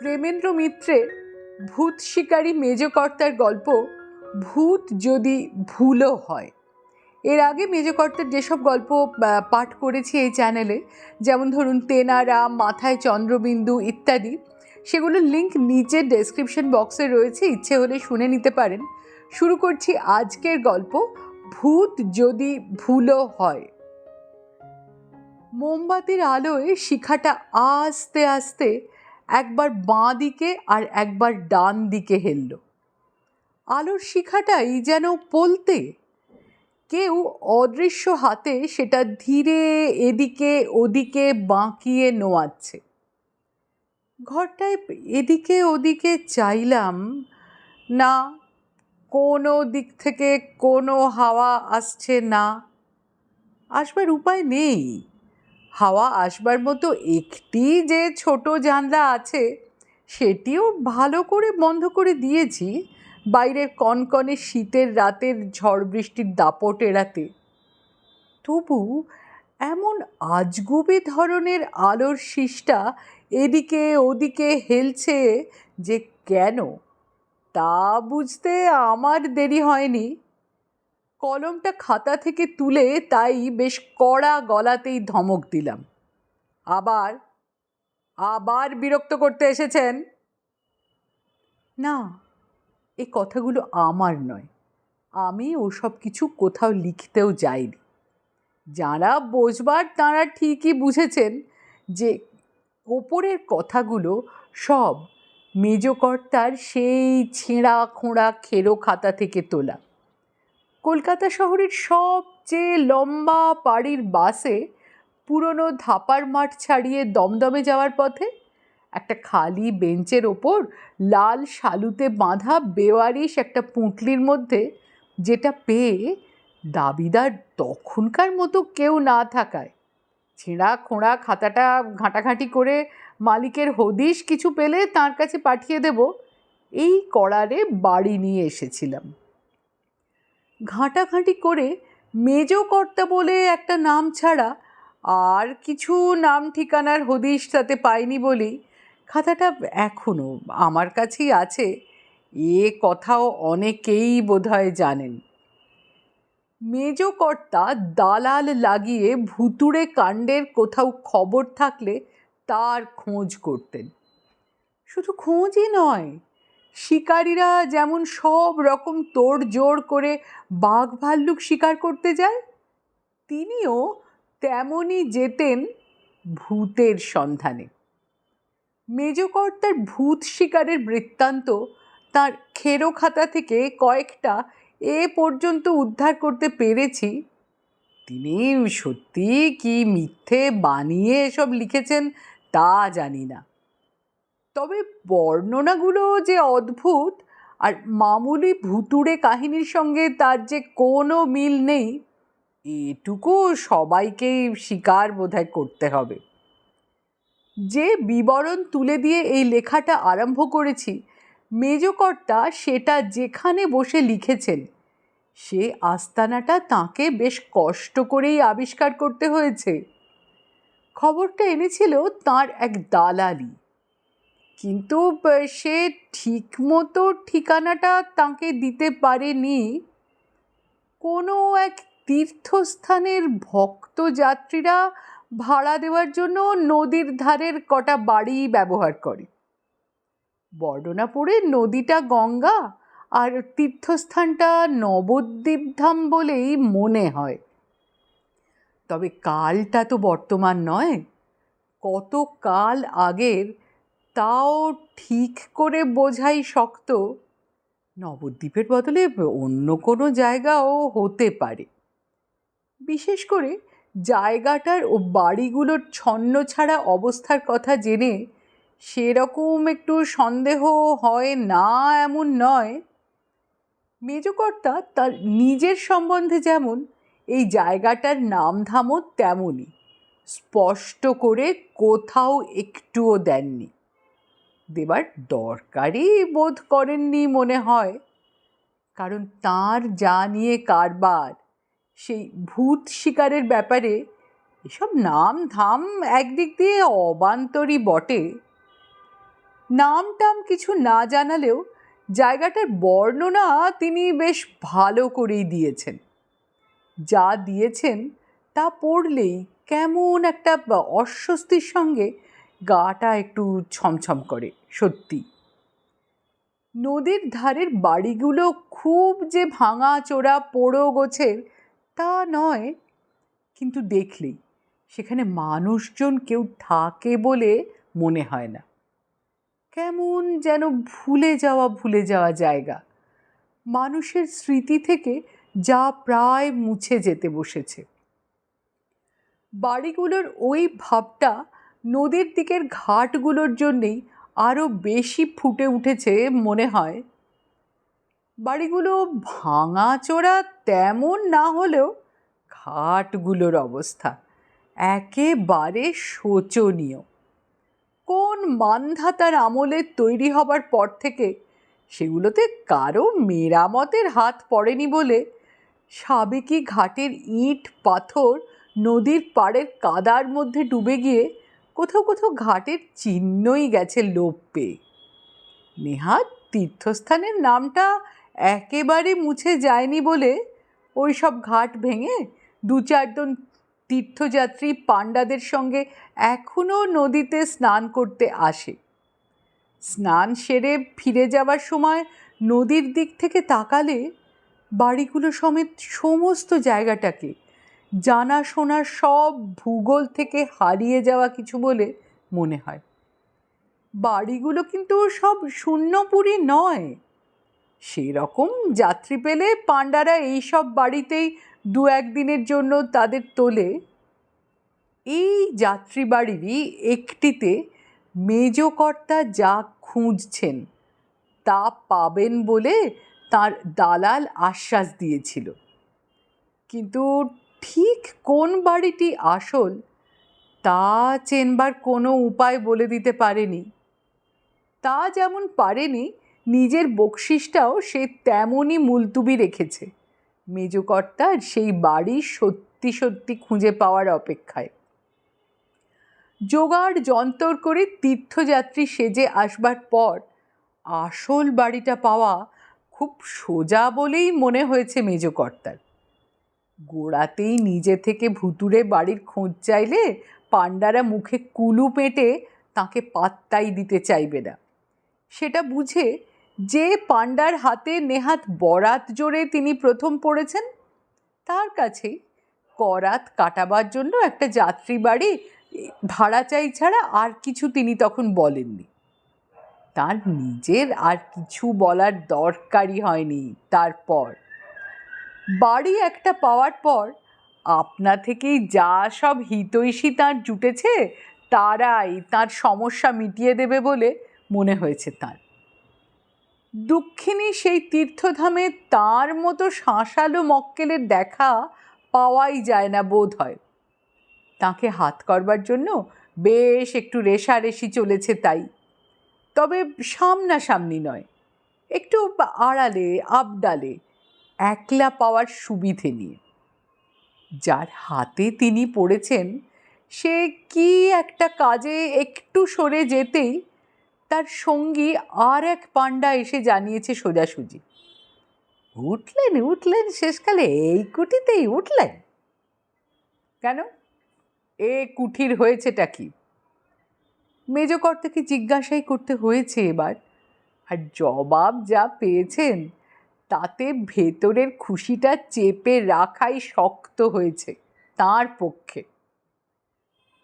প্রেমেন্দ্র মিত্রের ভূত শিকারী মেজকর্তার গল্প, ভূত যদি ভুলও হয় এর আগে মেজকর্তার যেসব গল্প পাঠ করেছি এই চ্যানেলে যেমন ধরুন তেনারা, মাথায় চন্দ্রবিন্দু ইত্যাদি, সেগুলোর লিঙ্ক নিচের ডেসক্রিপশন বক্সে রয়েছে, ইচ্ছে হলে শুনে নিতে পারেন। শুরু করছি আজকের গল্প, ভূত যদি ভুলও হয় মোমবাতির আলোয় শিখাটা আস্তে আস্তে একবার বাঁ দিকে আর একবার ডান দিকে হেলল। আলোর শিখাটাই যেন পলতে কেউ অদৃশ্য হাতে সেটা ধীরে এদিকে ওদিকে বাঁকিয়ে নোয়াচ্ছে। ঘরটায় এদিকে ওদিকে চাইলাম, না, কোনো দিক থেকে কোনো হাওয়া আসছে না। আসবার উপায় নেই। হাওয়া আসবার মতো একটি যে ছোট জানলা আছে, সেটিও ভালো করে বন্ধ করে দিয়েছি বাইরের কনকনে শীতের রাতের ঝড় বৃষ্টির দাপট এড়াতে। তবু এমন আজগুবি ধরনের আলোর শীষটা এদিকে ওদিকে হেলছে যে কেন, তা বুঝতে আমার দেরি হয়নি। কলমটা খাতা থেকে তুলে তাই বেশ কড়া গলাতেই ধমক দিলাম। আবার আবার বিরক্ত করতে এসেছেন? না, এ কথাগুলো আমার নয়। আমি ওসব কিছু কোথাও লিখতেও যাইনি। যারা বোঝবার তাঁরা ঠিকই বুঝেছেন যে ওপরের কথাগুলো সব মেজকর্তার সেই ছেঁড়া খোঁড়া খেরো খাতা থেকে তোলা। কলকাতা শহরের সবচেয়ে লম্বা পাড়ির বাসে পুরনো ধাপার মাঠ ছাড়িয়ে দমদমে যাওয়ার পথে একটা খালি বেঞ্চের ওপর লাল শালুতে বাঁধা বেওয়ারিশ একটা পুঁটলির মধ্যে যেটা পেয়ে দাবিদার তখনকার মতো কেউ না থাকায়। ছেঁড়া খোঁড়া খাতাটা ঘাঁটাঘাঁটি করে মালিকের হদিশ কিছু পেলে তার কাছে পাঠিয়ে দেব। এই করারে বাড়ি নিয়ে এসেছিলাম। ঘাঁটাঘাঁটি করে মেজ কর্তা বলে একটা নাম ছাড়া আর কিছু নাম ঠিকানার হদিশ তাতে পাইনি বলেই খাতাটা এখনও আমার কাছেই আছে। এ কথাও অনেকেই বোধহয় জানেন। মেজ কর্তা দালাল লাগিয়ে ভুতুড়ে কাণ্ডের কোথাও খবর থাকলে তার খোঁজ করতেন। শুধু খোঁজই নয় শিকারীরা যেমন সব রকম তোড় জোড় করে বাঘ ভাল্লুক শিকার করতে যায়, তিনিও তেমনই যেতেন ভূতের সন্ধানে। মেজকর্তার ভূত শিকারের বৃত্তান্ত তার খেরো খাতা থেকে কয়েকটা এ পর্যন্ত উদ্ধার করতে পেরেছি। তিনি সত্যি কি মিথ্যে বানিয়ে এসব লিখেছেন তা জানি না। তবে বর্ণনাগুলো যে অদ্ভুত আর মামুলি ভুতুড়ে কাহিনীর সঙ্গে তার যে কোনো মিল নেই, এটুকু সবাইকেই স্বীকার বোধহয় করতে হবে। যে বিবরণ তুলে দিয়ে এই লেখাটা আরম্ভ করেছি, মেজকর্তা সেটা যেখানে বসে লিখেছেন, সে আস্তানাটা তাকে বেশ কষ্ট করেই আবিষ্কার করতে হয়েছে। খবরটা এনেছিল তার এক দালালি। কিন্তু সে ঠিকমতো ঠিকানাটা তাকে দিতে পারেনি। কোনো এক তীর্থস্থানের ভক্ত যাত্রীরা ভাড়া দেওয়ার জন্য নদীর ধারের কটা বাড়ি ব্যবহার করে। বর্ণনা পড়ে নদীটা গঙ্গা আর তীর্থস্থানটা নবদ্বীপ ধাম বলেই মনে হয়। তবে কালটা তো বর্তমান নয়। কত কাল আগের তাও ঠিক করে বোঝাই শক্ত। নবদ্বীপের বদলে অন্য কোনো জায়গাও হতে পারে। বিশেষ করে জায়গাটার ও বাড়িগুলোর ছন্ন ছাড়া অবস্থার কথা জেনে সেরকম একটু সন্দেহ হয় না এমন নয়। মেজকর্তা তার নিজের সম্বন্ধে যেমন এই জায়গাটার নামধামও তেমনই। স্পষ্ট করে কোথাও একটুও দেননি। দেবার দরকারই বোধ করেননি মনে হয়। কারণ তার যা নিয়ে কারবার, সেই ভূত শিকারের ব্যাপারে এসব নাম ধাম একদিক দিয়ে অবান্তরই বটে। নাম টাম কিছু না জানালেও জায়গাটার বর্ণনা তিনি বেশ ভালো করেই দিয়েছেন। যা দিয়েছেন তা পড়লেই কেমন একটা অস্বস্তির সঙ্গে গাটা একটু ছমছম করে, সত্যি। নদীর ধারের বাড়িগুলো খুব যে ভাঙা চোরা পোড়ো গোছের, তা নয়। কিন্তু দেখলেই সেখানে মানুষজন কেউ থাকে বলে মনে হয় না। কেমন যেন ভুলে যাওয়া ভুলে যাওয়া জায়গা। মানুষের স্মৃতি থেকে যা প্রায় মুছে যেতে বসেছে। বাড়িগুলোর ওই ভাবটা নদীর দিকের ঘাটগুলোর জন্যেই আরও বেশি ফুটে উঠেছে মনে হয়। বাড়িগুলো ভাঙাচোরা তেমন না হলেও ঘাটগুলোর অবস্থা একেবারে শোচনীয়। কোন মানধাতার আমলে তৈরি হবার পর থেকে সেগুলোতে কারও মেরামতের হাত পড়েনি বলে সাবেকি ঘাটের ইট পাথর নদীর পাড়ের কাদার মধ্যে ডুবে গিয়ে কোথাও কোথাও ঘাটের চিহ্নই গেছে লোপ। পেয়ে নেহাত তীর্থস্থানের নামটা একেবারে মুছে যায়নি বলে ওই সব ঘাট ভেঙে দু চারজন তীর্থযাত্রী পাণ্ডাদের সঙ্গে এখনও নদীতে স্নান করতে আসে। স্নান সেরে ফিরে যাওয়ার সময় নদীর দিক থেকে তাকালে বাড়িগুলো সমেত সমস্ত জায়গাটাকে জানাশোনার সব ভূগোল থেকে হারিয়ে যাওয়া কিছু বলে মনে হয়। বাড়িগুলো কিন্তু সব শূন্যপুরি নয়। সেরকম যাত্রী পেলে পাণ্ডারা এই সব বাড়িতেই দু একদিনের জন্য তাদের তোলে। এই যাত্রী বাড়িরই একটিতে মেজকর্তা যা খুঁজছেন, তা পাবেন বলে তার দালাল আশ্বাস দিয়েছিল। কিন্তু ঠিক কোন বাড়িটি আসল, তা চেনবার কোনো উপায় বলে দিতে পারেনি। তা যেমন পারেনি, নিজের বকশিসটাও সে তেমনই মুলতুবি রেখেছে। মেজকর্তার সেই বাড়ি সত্যি সত্যি খুঁজে পাওয়ার অপেক্ষায়। জোগাড় যন্তর করে তীর্থযাত্রী সেজে আসবার পর আসল বাড়িটা পাওয়া খুব সোজা বলেই মনে হয়েছে মেজকর্তার। গোড়াতেই নিজে থেকে ভুতুরে বাড়ির খোঁজ চাইলে পাণ্ডারা মুখে কুলু পেটে তাকে পাত্তাই দিতে চাইবে না। সেটা বুঝে যে পাণ্ডার হাতে নেহাত বরাত জোরে তিনি প্রথম পড়েছেন, তার কাছেই করাত কাটাবার জন্য একটা যাত্রী বাড়ি ভাড়া চাই ছাড়া আর কিছু তিনি তখন বলেননি। তার নিজের আর কিছু বলার দরকারই হয়নি। তারপর বাড়ি একটা পাওয়ার পর আপনা থেকেই যা সব হিতৈষী তাঁর জুটেছে, তারাই তার সমস্যা মিটিয়ে দেবে বলে মনে হয়েছে তার। দুঃখিনী সেই তীর্থধামে তার মতো শাঁসালো মক্কেলের দেখা পাওয়াই যায় না বোধ হয়। তাকে হাত করবার জন্য বেশ একটু রেশারেশি চলেছে তাই। তবে সামনাসামনি নয়, একটু আড়ালে, আবডালে একলা পাওয়ার সুবিধে নিয়ে। যার হাতে তিনি পড়েছেন, সে কি একটা কাজে একটু সরে যেতেই তার সঙ্গী আর এক পাণ্ডা এসে জানিয়েছে সোজাসুজি। উঠলেন উঠলেন, শেষকালে এই কুটিতেই উঠলেন? কেন? এ কুঠির হয়েছেটা কি? মেজকর্তাকে জিজ্ঞাসাই করতে হয়েছে এবার, আর জবাব যা পেয়েছেন তাতে ভেতরের খুশিটা চেপে রাখাই শক্ত হয়েছে তার পক্ষে।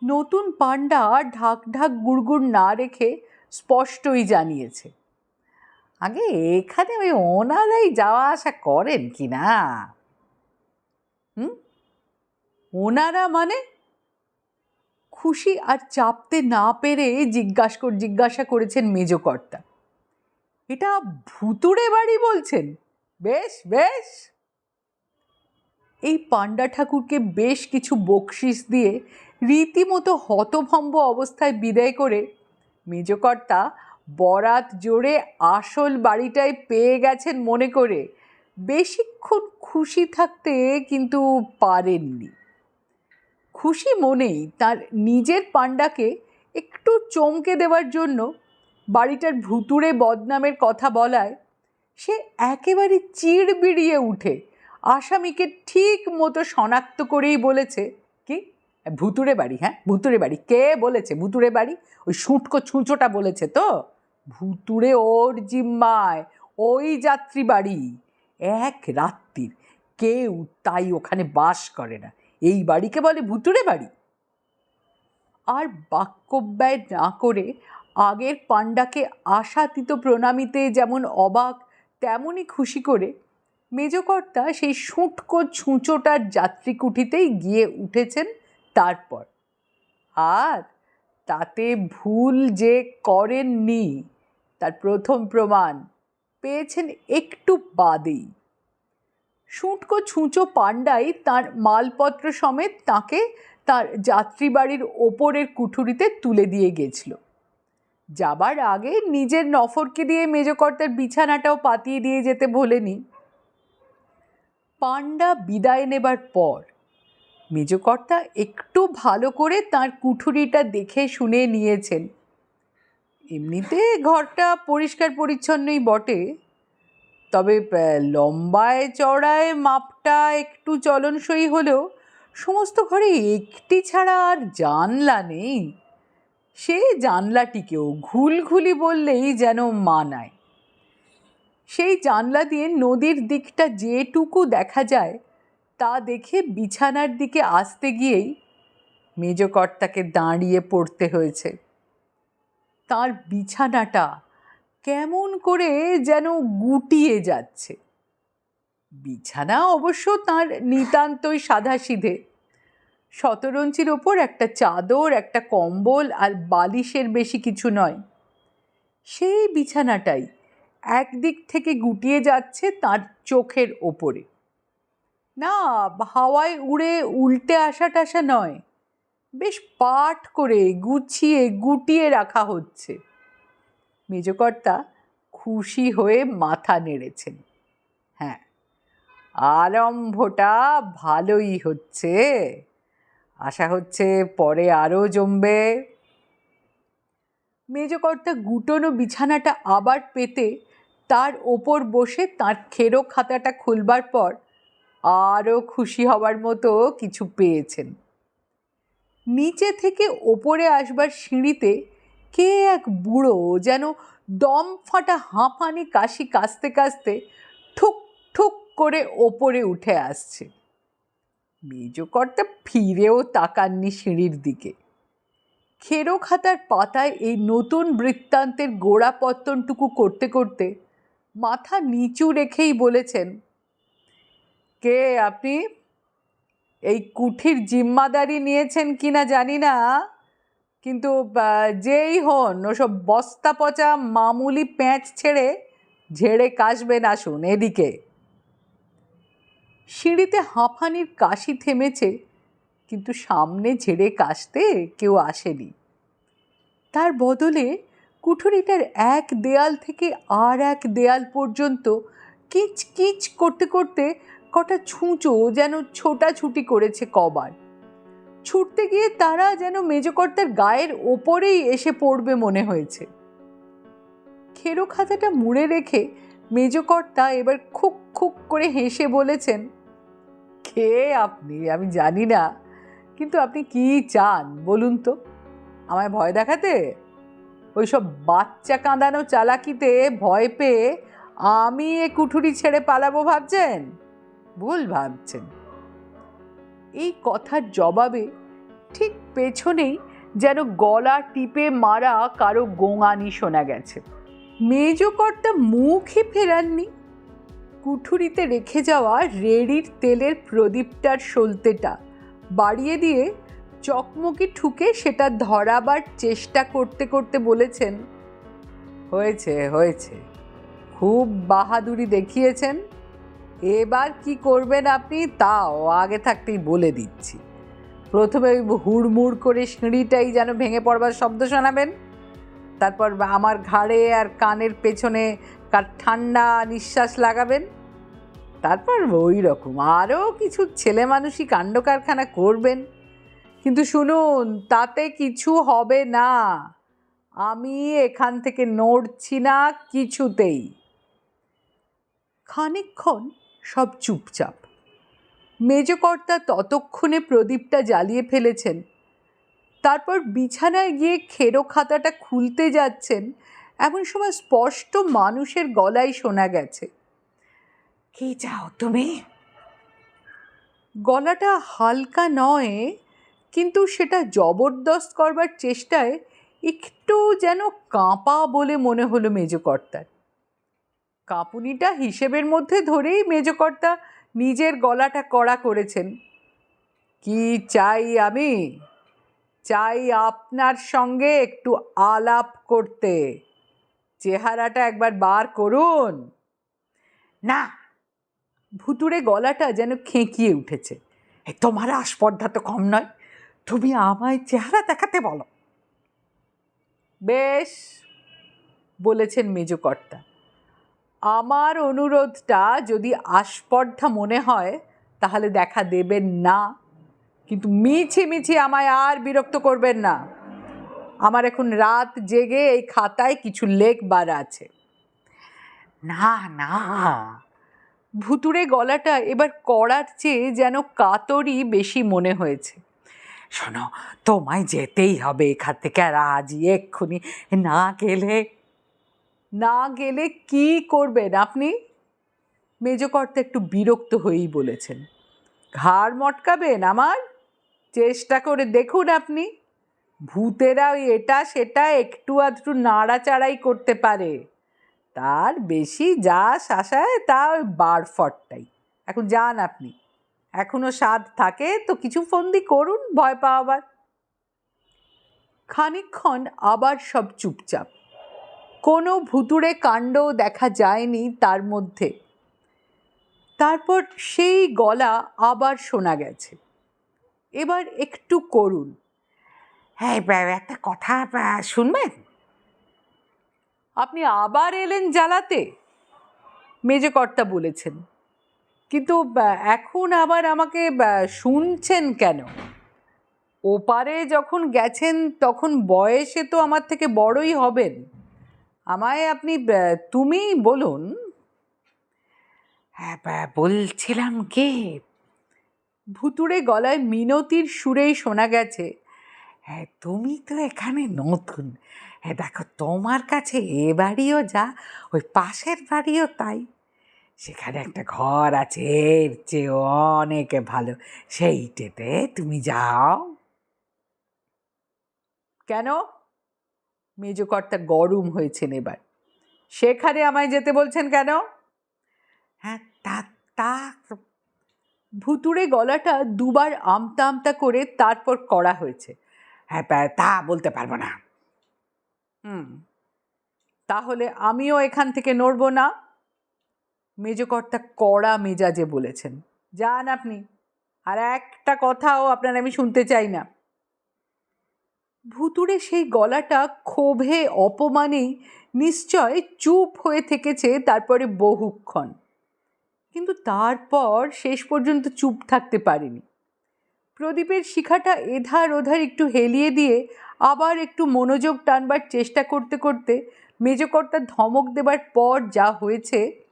নতুন পাণ্ডা ঢাক ঢাক গুড়গুড় না রেখে স্পষ্টই জানিয়েছে, আগে এখানে ওই ওনারাই যাওয়া আসা করেন কি না? হুম? ওনারা মানে? খুশি আর চাপতে না পেরে জিজ্ঞাসা জিজ্ঞাসা করেছেন মেজকর্তা এটা ভুতুড়ে বাড়ি বলছেন? বেশ বেশ। এই পাণ্ডা ঠাকুরকে বেশ কিছু বকশিস দিয়ে রীতিমতো হতভম্ব অবস্থায় বিদায় করে মেজকর্তা বরাত জোরে আসল বাড়িটাই পেয়ে গেছেন মনে করে। বেশিক্ষণ খুশি থাকতে কিন্তু পারেননি। খুশি মনেই তার নিজের পাণ্ডাকে একটু চমকে দেওয়ার জন্য বাড়িটার ভুতুড়ে বদনামের কথা বলায় সে একেবারে চিড় বিড়িয়ে উঠে। আসামিকে ঠিক মতো শনাক্ত করেই বলেছে, কি? ভুতুড়ে বাড়ি হ্যাঁ? ভুতুরে বাড়ি। কে বলেছে? ভুতুরে বাড়ি? ওই শুঁটকো ছুঁচোটা বলেছে তো? ভুতুরে ওর জিম্মায়, ওই যাত্রী বাড়ি। এক রাত্রির, কেউ তাই ওখানে বাস করে না। এই বাড়িকে বলে ভুতুড়ে বাড়ি। আর বাক্যব্যয় না করে আগের পাণ্ডাকে আশাতীত প্রণামিতে যেমন অবাক তেমনই খুশি করে মেজকর্তা সেই শুঁটকো ছুঁচোটার যাত্রীকুঠিতেই গিয়ে উঠেছেন তারপর। আর তাতে ভুল যে করেননি, তার প্রথম প্রমাণ পেয়েছেন একটু বাদেই। শুঁটকো ছুঁচো পাণ্ডাই তার মালপত্র সমেত তাকে তার যাত্রীবাড়ির ওপরের কুঠুরিতে তুলে দিয়ে গেছিল। যাবার আগে নিজের নফরকে দিয়ে মেজকর্তার বিছানাটাও পাতিয়ে দিয়ে যেতে ভোলেনি। পাণ্ডা বিদায় নেবার পর মেজকর্তা একটু ভালো করে তার কুঠুরিটা দেখে শুনে নিয়েছেন। এমনিতে ঘরটা পরিষ্কার পরিচ্ছন্নই বটে, তবে লম্বায় চড়ায় মাপটা একটু চলনসই হলেও সমস্ত ঘরে একটি ছাড়া আর জানলা নেই। সে জানলাটিকেও ঘুলঘুলি বললেই যেন মানায়। সেই জানলা দিয়ে নদীর দিকটা যেটুকু দেখা যায়, তা দেখে বিছানার দিকে আসতে গিয়েই মেজকর্তাকে দাঁড়িয়ে পড়তে হয়েছে। তার বিছানাটা কেমন করে যেন গুটিয়ে যাচ্ছে। বিছানা অবশ্য তার নিতান্তই সাধাসিধে শতরঞ্চির ওপর একটা চাদর, একটা কম্বল আর বালিশের বেশি কিছু নয়। সেই বিছানাটাই একদিক থেকে গুটিয়ে যাচ্ছে তার চোখের ওপরে। না, হাওয়ায় উড়ে উল্টে আসা টাসা নয়, বেশ পাট করে গুছিয়ে গুটিয়ে রাখা হচ্ছে। মেজকর্তা খুশি হয়ে মাথা নেড়েছেন। হ্যাঁ আরম্ভটা ভালোই হচ্ছে। আশা হচ্ছে পরে আরও জমবে। মেজকর্তা গুটোনো বিছানাটা আবার পেতে তার ওপর বসে তার খেরো খাতাটা খুলবার পর আরও খুশি হবার মতো কিছু পেয়েছেন। নিচে থেকে ওপরে আসবার সিঁড়িতে কে এক বুড়ো যেন দম ফাটা হাঁপানি কাশি কাশতে কাশতে ঠুক ঠুক করে ওপরে উঠে আসছে। মেজকর্তা ফিরেও তাকাননি সিঁড়ির দিকে। খেরো খাতার পাতায় এই নতুন বৃত্তান্তের গোড়াপত্তনটুকু করতে করতে মাথা নিচু রেখেই বলেছেন, কে আপনি? এই কুঠির জিম্মাদারি নিয়েছেন কিনা জানি না, কিন্তু যেই হন ওসব বস্তা পচা মামুলি প্যাঁচ ছেড়ে ঝেড়ে কাশবেন আসুন এদিকে। সিঁড়িতে হাঁফানির কাশি থেমেছে, কিন্তু সামনে ঝেড়ে কাশতে কেউ আসেনি। তার বদলে কুঠুরিটার এক দেয়াল থেকে আর এক দেয়াল পর্যন্ত কিচ কিচ করতে করতে কটা ছুঁচো যেন ছোটাছুটি করেছে কবার। ছুটতে গিয়ে তারা যেন মেজকর্তার গায়ের ওপরেই এসে পড়বে মনে হয়েছে। খেরো খাতাটা মুড়ে রেখে মেজকর্তা এবার খুক খুক করে হেসে বলেছেন কে আপনি? আমি জানি না। কিন্তু আপনি কি চান বলুন তো? আমায় ভয় দেখাতে? ওইসব বাচ্চা কাঁদানো চালাকিতে ভয় পেয়ে আমি এ কুঠুরি ছেড়ে পালাবো ভাবছেন? ভুল ভাবছেন। এই কথার জবাবে ঠিক পেছনেই যেন গলা টিপে মারা কারও গোঙানি শোনা গেছে। মেজকর্তা মুখই ফেরাননি। কুঠুরিতে রেখে যাওয়া রেড়ির তেলের প্রদীপটার সলতেটা। বাড়িয়ে দিয়ে চকমকি ঠুকে সেটা ধরাবার চেষ্টা করতে করতে বলেছেন, হয়েছে হয়েছে। খুব বাহাদুরি দেখিয়েছেন। এবার কি করবেন আপনি তাও আগে থাকতেই বলে দিচ্ছি। প্রথমে ওই হুড়মুড় করে সিঁড়িটাই যেন ভেঙে পড়বার শব্দ শোনাবেন। তারপর আমার ঘাড়ে আর কানের পেছনে কার ঠান্ডা নিঃশ্বাস লাগাবেন? তারপর ওই রকম আরও কিছু ছেলে মানুষই কাণ্ড কারখানা করবেন। কিন্তু শুনুন, তাতে কিছু হবে না। আমি এখান থেকে নড়ছি না কিছুতেই। খানিকক্ষণ সব চুপচাপ। মেজকর্তা ততক্ষণে প্রদীপটা জ্বালিয়ে ফেলেছেন। তারপর বিছানায় গিয়ে খেরো খাতাটা খুলতে যাচ্ছেন এমন সময় স্পষ্ট মানুষের গলায় শোনা গেছে, কি চাও তুমি? গলাটা হালকা নয়, কিন্তু সেটা জবরদস্ত করবার চেষ্টায় একটু যেন কাঁপা বলে মনে হলো মেজকর্তার। কাঁপুনিটা হিসেবের মধ্যে ধরেই মেজকর্তা নিজের গলাটা কড়া করেছেন, কি চাই আমি? চাই আপনার সঙ্গে একটু আলাপ করতে। চেহারাটা একবার বার করুন। না, ভুতুড়ে গলাটা যেন খেঁকিয়ে উঠেছে। তোমার আস্পর্ধা তো কম নয়, তুমি আমায় চেহারা দেখাতে বলো। বেশ, বলেছেন মেজকর্তা। আমার অনুরোধটা যদি আস্পর্ধা মনে হয়, তাহলে দেখা দেবেন না। কিন্তু মিছি মিছি আমায় আর বিরক্ত করবেন না। আমার এখন রাত জেগে এই খাতায় কিছু লেখবার আছে। না না। ভুতুড়ে গলাটা এবার করার চেয়ে যেন কাতরই বেশি মনে হয়েছে। শোনো, তোমায় যেতেই হবে এখান থেকে, আর আজই এক্ষুনি না গেলে না গেলে কি করবেন আপনি? মেজকর্তা একটু বিরক্ত হয়েই বলেছেন। ঘাড় মটকাবেন আমার? চেষ্টা করে দেখুন আপনি। ভূতেরা ওই এটা সেটা একটু আধটু নাড়াচাড়াই করতে পারে। তার বেশি যা শাসায় তা ওই বারফটটাই। এখন যান আপনি। এখনও স্বাদ থাকে তো কিছু ফন্দি করুন, ভয় পাওয়াবার খানিকক্ষণ আবার সব চুপচাপ। কোনো ভুতুড়ে কাণ্ড দেখা যায়নি তার মধ্যে। তারপর সেই গলা আবার শোনা গেছে। এবার একটু করুন। হ্যাঁ একটা কথা শুনবেন? আপনি আবার এলেন জ্বালাতে? মেজে কর্তা বলেছেন। কিন্তু এখন আবার আমাকে শুনছেন কেন? ওপারে যখন গেছেন তখন বয়সে তো আমার থেকে বড়ই হবেন। আমায় আপনি আহ, তুমি বলুন। হ্যাঁ বলছিলাম কে? ভুতুড়ে গলায় মিনতির সুরেই শোনা গেছে হ্যাঁ তুমি তো এখানে নতুন। হ্যাঁ দেখো, তোমার কাছে এ বাড়িও যা, ওই পাশের বাড়িও তাই। সেখানে একটা ঘর আছে, এর চেয়ে অনেকে ভালো। সেইটেতে তুমি যাও। কেন? মেজকর্তা গরম হয়েছেন এবার। সেখানে আমায় যেতে বলছেন কেন? হ্যাঁ তা তা ভুতুড়ে গলাটা দুবার আমতা আমতা করে তারপর করা হয়েছে। হ্যাঁ তা- তা বলতে পারব না। হুম। তাহলে আমিও এখান থেকে নড়ব না। মেজকর্তা কড়া মেজাজে বলেছেন। যান আপনি। আর একটা কথাও আপনার আমি শুনতে চাই না। ভুতুড়ে সেই গলাটা ক্ষোভে অপমানেই নিশ্চয় চুপ হয়ে থেকেছে তারপরে বহুক্ষণ। কিন্তু তারপর শেষ পর্যন্ত চুপ থাকতে পারেনি। প্রদীপের শিখাটা এধার ওধার একটু হেলিয়ে দিয়ে আবার একটু মনোযোগ টানবার চেষ্টা করতে করতে মেজকর্তার ধমক দেবার পর যা হয়েছে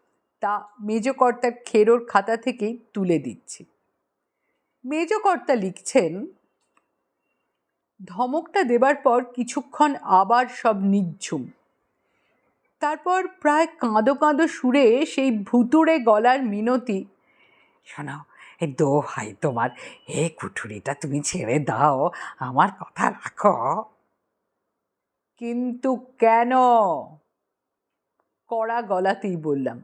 তা মেজকর্তার খেরোর খাতা থেকেই তুলে দিচ্ছি। মেজকর্তা লিখছেন, ধমকটা দেবার পর কিছুক্ষণ আবার সব নিঝুম তারপর প্রায় কাঁদো কাঁদো সুরে সেই ভুতুড়ে গলার মিনতি, শোনো এ দোহাই তোমার এ কুঠুরিটা তুমি ছেড়ে দাও, আমার কথা রাখো। কিন্তু কেন? কড়া গলাতেই বললাম,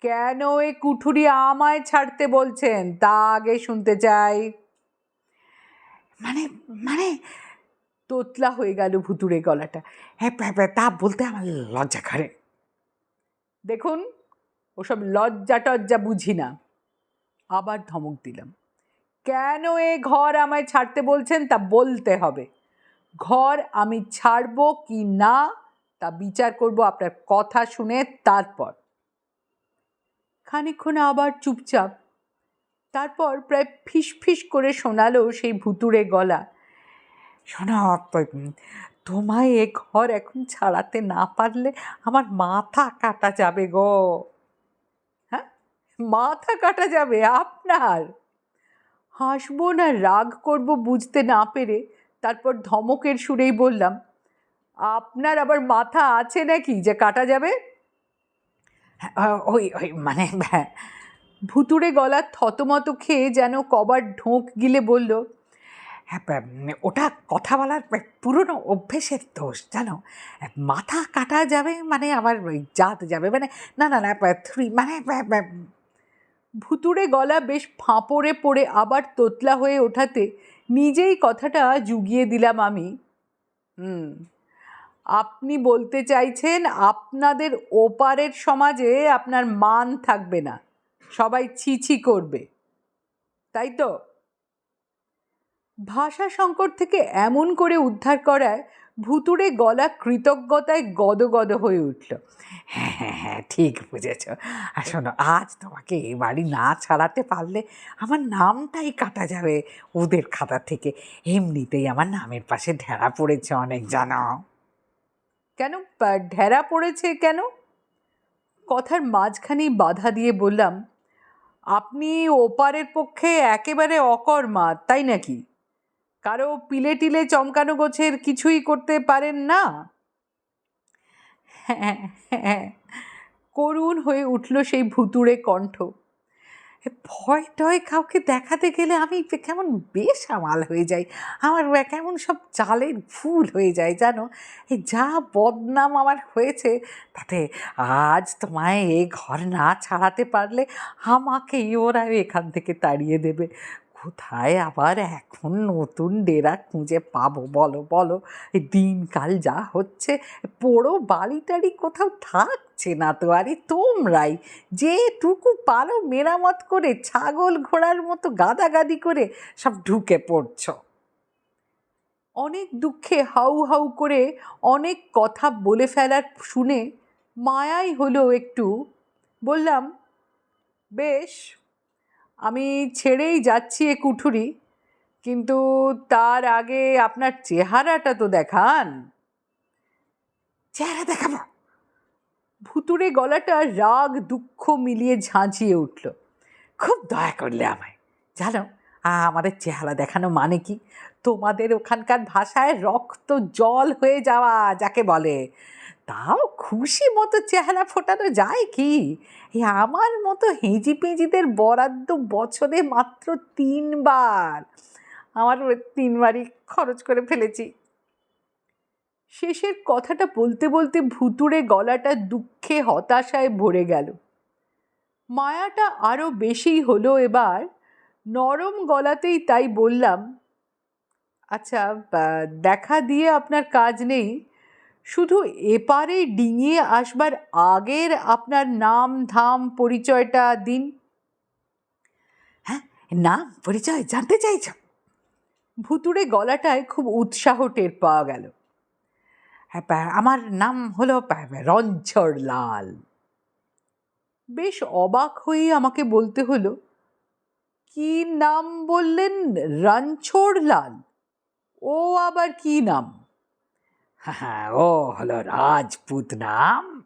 কেন এ কুঠুরি আমায় ছাড়তে বলছেন? তা আগে শুনতে চাই। মানে মানে তোতলা হয়ে গেল ভুতুড়ে গলাটা। হ্যাঁ তা বলতে আমার লজ্জা করে। দেখুন, ওসব লজ্জা টজ্জা বুঝি না। আবার ধমক দিলাম। কেন এ ঘর আমায় ছাড়তে বলছেন তা বলতে হবে। ঘর আমি ছাড়বো কি না তা বিচার করব আপনার কথা শুনে তারপর। খানিকক্ষণ আবার চুপচাপ, তারপর প্রায় ফিস ফিস করে শোনালো সেই ভুতুড়ে গলা, শোনা তোমায় এ ঘর এখন ছাড়াতে না পারলে আমার মাথা কাটা যাবে গো। মাথা কাটা যাবে আপনার। হাসবো না রাগ করব বুঝতে না পেরে তারপর ধমকের সুরেই বললাম আপনার আবার মাথা আছে নাকি যে কাটা যাবে? হ্যাঁ, ওই ওই মানে হ্যাঁ, ভুতুড়ে গলা থতমত খেয়ে যেন কবার ঢোঁক গিলে বলল হ্যাঁ, ওটা কথা বলার পুরনো অভ্যেসের দোষ জানো? মাথা কাটা যাবে মানে ওই জাত যাবে মানে না না না থ্রি মানে ভুতুড়ে গলা বেশ ফাঁপড়ে পড়ে আবার তোতলা হয়ে ওঠাতে নিজেই কথাটা জুগিয়ে দিলাম আমি। হুম, আপনি বলতে চাইছেন আপনাদের ওপারের সমাজে আপনার মান থাকবে না, সবাই ছি ছি করবে, তাই তো? ভাষা সংকট থেকে এমন করে উদ্ধার করায় ভুতুড়ে গলা কৃতজ্ঞতায় গদগদ হয়ে উঠল। হ্যাঁ হ্যাঁ হ্যাঁ ঠিক বুঝেছ। আর শোনো, আজ তোমাকে এ বাড়ি না ছাড়াতে পারলে আমার নামটাই কাটা যাবে ওদের খাতা থেকে। এমনিতেই আমার নামের পাশে ঢেড়া পড়েছে অনেক, জানো। কেন? ঢেরা পড়েছে কেন? কথার মাঝখানেই বাধা দিয়ে বললাম, আপনি ওপারের পক্ষে একেবারে অকর্মা তাই নাকি? কারও পিলে টিলে চমকানো গোছের কিছুই করতে পারেন না। হ্যাঁ হ্যাঁ করুণ হয়ে উঠল সেই ভুতুড়ে কণ্ঠ। ভয় টয় কাউকে দেখাতে গেলে আমি কেমন বেসামাল হয়ে যাই। আমার কেমন সব চালের ফুল হয়ে যায়, জানো? এই যা বদনাম আমার হয়েছে, তাতে আজ তোমায় এ ঘর না ছাড়াতে পারলে আমাকেই ওরা এখান থেকে তাড়িয়ে দেবে। কোথায় আবার এখন নতুন ডেরা খুঁজে পাবো? বলো বলো। দিনকাল যা হচ্ছে, পোড়ো বাড়ি টাড়ি কোথাও থাকছে না তো। আরে তোমরাই, যেটুকু পারো মেরামত করে, ছাগল ঘোড়ার মতো গাদাগাদি করে সব ঢুকে পড়ছ। অনেক দুঃখে হাউ হাউ করে অনেক কথা বলে ফেলার শুনে মায়াই হলো একটু। বললাম, বেশ আমি ছেড়েই যাচ্ছি এ কুঠুরি, কিন্তু তার আগে আপনার চেহারাটা তো দেখান। চেহারা দেখাবো? ভুতুড়ে গলাটা রাগ, দুঃখ মিলিয়ে ঝাঁঝিয়ে উঠল। খুব দয়া করলে আমায়। জানো আমাদের চেহারা দেখানো মানে কি? তোমাদের ওখানকার ভাষায় রক্ত জল হয়ে যাওয়া, যাকে বলে। তাও খুশি মতো চেহারা ফোটানো যায় কি? আমার মতো হেঁজি পেঁজিদের বরাদ্দ বছরে মাত্র তিনবার। আমার তিনবারই খরচ করে ফেলেছি। শেষের কথাটা বলতে বলতে ভুতুড়ে গলাটা দুঃখে হতাশায় ভরে গেল। মায়াটা আরও বেশি হলো এবার। নরম গলাতেই তাই বললাম আচ্ছা দেখা দিয়ে আপনার কাজ নেই। শুধু এপারে ডিঙিয়ে আসবার আগের আপনার নাম ধাম পরিচয়টা দিন। হ্যাঁ নাম পরিচয় জানতে চাইছ? ভুতুড়ে গলাটায় খুব উৎসাহ টের পাওয়া গেল। হ্যাঁ, আমার নাম হলো রঞ্ছর লাল। বেশ অবাক হয়ে আমাকে বলতে হলো কি নাম বললেন রণছোড় লাল? ও আবার কি নাম? হ্যাঁ ও হলো রাজপুত নাম।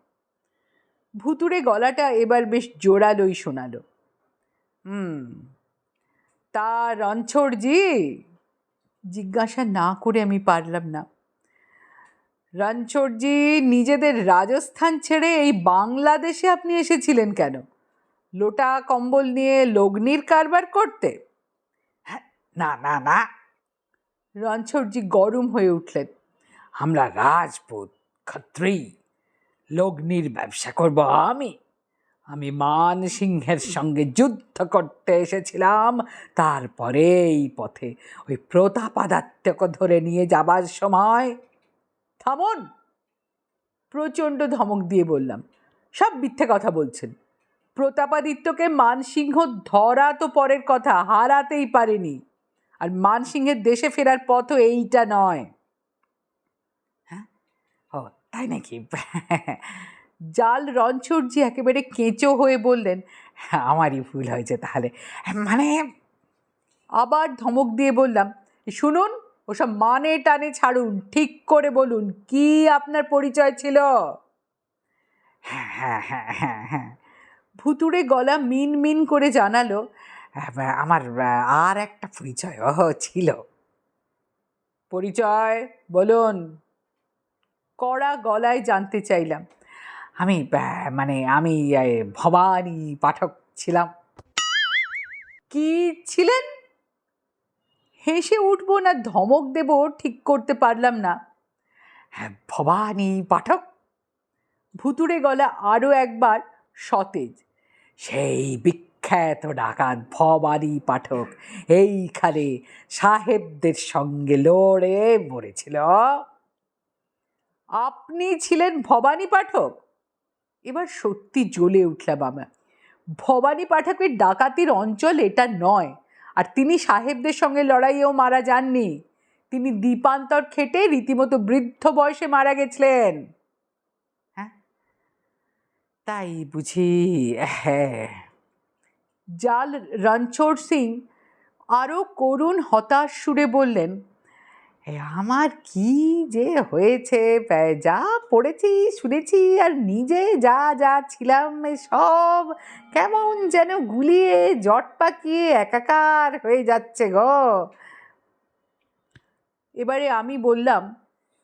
ভুতুড়ে গলাটা এবার বেশ জোরালোই শোনালো। হুম, তা রণছোড়জি, জিজ্ঞাসা না করে আমি পারলাম না। রণছোড়জি, নিজেদের রাজস্থান ছেড়ে এই বাংলাদেশে আপনি এসেছিলেন কেন? লোটা কম্বল নিয়ে লগ্নির কারবার করতে? না না না। রণছোড়জি গরম হয়ে উঠলেন। আমরা রাজপুত ক্ষত্রিয় লগ্নির ব্যবসা করব আমি। আমি মান সিংহের সঙ্গে যুদ্ধ করতে এসেছিলাম, তারপরে এই পথে ওই প্রতাপাদাত্যকে ধরে নিয়ে যাবার সময়। থামুন! প্রচণ্ড ধমক দিয়ে বললাম, সব মিথ্যে কথা বলছেন। প্রতাপাদিত্যকে মানসিংহ ধরা তো পরের কথা, হারাতেই পারেনি। আর মানসিংহের দেশে ফেরার পথও এইটা নয়। তাই নাকি? জাল রণছড়জি একেবারে কেঁচো হয়ে বললেন, আমারই ভুল হয়েছে তাহলে। মানে আবার ধমক দিয়ে বললাম, শুনুন, ওসব মানে টানে ছাড়ুন, ঠিক করে বলুন, কি আপনার পরিচয় ছিল? হ্যাঁ হ্যাঁ হ্যাঁ হ্যাঁ হ্যাঁ। ভুতুড়ে গলা মিন মিন করে জানালো, আমার, আর একটা পরিচয় ছিল। পরিচয়, বলুন। কড়া গলায় জানতে চাইলাম। আমি মানে আমি ভবানী পাঠক ছিলাম। কি ছিলেন? হেসে উঠব না, ধমক দেব, ঠিক করতে পারলাম না। হ্যাঁ ভবানী পাঠক? ভুতুড়ে গলা আরও একবার, সতেজ। সেই বিখ্যাত ডাকাত ভবানী পাঠক, এইখানে সাহেবদের সঙ্গে লড়ে মরেছিল। আপনি ছিলেন ভবানী পাঠক। এবার সত্যি জ্বলে উঠলাম আমরা। ভবানী পাঠকের ডাকাতির অঞ্চল এটা নয়। আর তিনি সাহেবদের সঙ্গে লড়াইয়েও মারা যাননি। তিনি দ্বীপান্তর খেটে রীতিমতো বৃদ্ধ বয়সে মারা গেছিলেন। তাই বুঝি হ্যাঁ। জাল রণছোড় সিং আরও করুণ হতাশ সুরে বললেন আমার কি যে হয়েছে? যা পড়েছি, শুনেছি আর নিজে যা যা ছিলাম সব কেমন যেন গুলিয়ে জট পাকিয়ে একাকার হয়ে যাচ্ছে গো। এবারে আমি বললাম,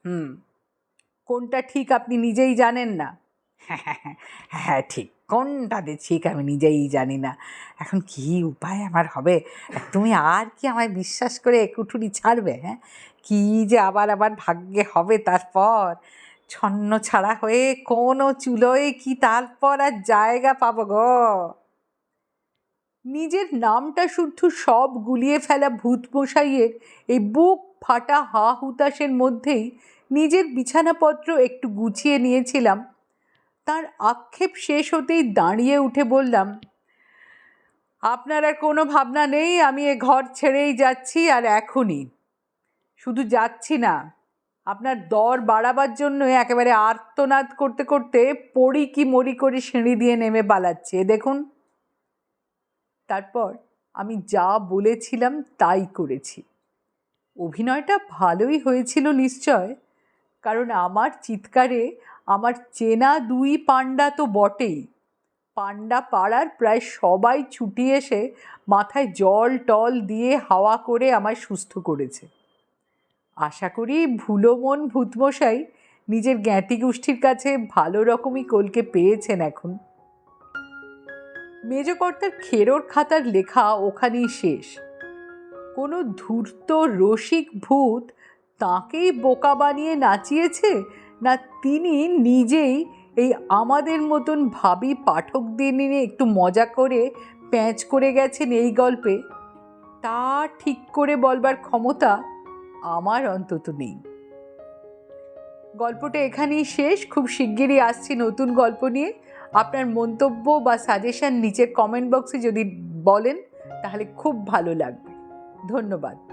হুম, কোনটা ঠিক আপনি নিজেই জানেন না? হ্যাঁ ঠিক। কোনটা ঠিক আমি নিজেই জানি না। এখন কি উপায় আমার হবে? তুমি আর কি আমায় বিশ্বাস করে একুটুরি ছাড়বে হ্যাঁ? কি যে আবার আবার ভাগ্যে হবে তারপর? ছন্ন ছাড়া হয়ে কোনো চুলোয় কি তারপর আর জায়গা পাবো গো? নিজের নামটা শুদ্ধ সব গুলিয়ে ফেলা ভূত মশাইয়ের এই বুক ফাটা হা হুতাশের মধ্যেই নিজের বিছানাপত্র একটু গুছিয়ে নিয়েছিলাম তার আক্ষেপ শেষ হতেই দাঁড়িয়ে উঠে বললাম, আপনার আর কোনো ভাবনা নেই, আমি এ ঘর ছেড়েই যাচ্ছি আর এখনই। শুধু যাচ্ছি না, আপনার দর বাড়াবার জন্য একেবারে আর্তনাদ করতে করতে পড়ি কি মরি করে সিঁড়ি দিয়ে নেমে পালাচ্ছি। দেখুন, তারপর আমি যা বলেছিলাম তাই করেছি। অভিনয়টা ভালোই হয়েছিল নিশ্চয়, কারণ আমার চিৎকারে আমার চেনা দুই পাণ্ডা তো বটেই। পাণ্ডা পাড়ার প্রায় সবাই ছুটি এসে মাথায় জল টল দিয়ে হাওয়া করে আমায় সুস্থ করেছে। আশা করি ভুলো মন ভূতমশাই নিজের জ্ঞাতি গোষ্ঠীর কাছে ভালো রকমই কলকে পেয়েছেন এখন। মেজকর্তার খেরোর খাতার লেখা ওখানেই শেষ। কোনো ধূর্ত রসিক ভূত তাকেই বোকা বানিয়ে নাচিয়েছে না, তিনি নিজেই এই আমাদের মতন ভাবি পাঠকদের নিয়ে একটু মজা করে প্যাঁচ করে গেছেন এই গল্পে। তা ঠিক করে বলবার ক্ষমতা আমার অন্তত নেই। গল্পটা এখানেই শেষ। খুব শিগগিরই আসছি নতুন গল্প নিয়ে। আপনার মন্তব্য বা সাজেশন নিচের কমেন্ট বক্সে যদি বলেন, তাহলে খুব ভালো লাগবে। ধন্যবাদ।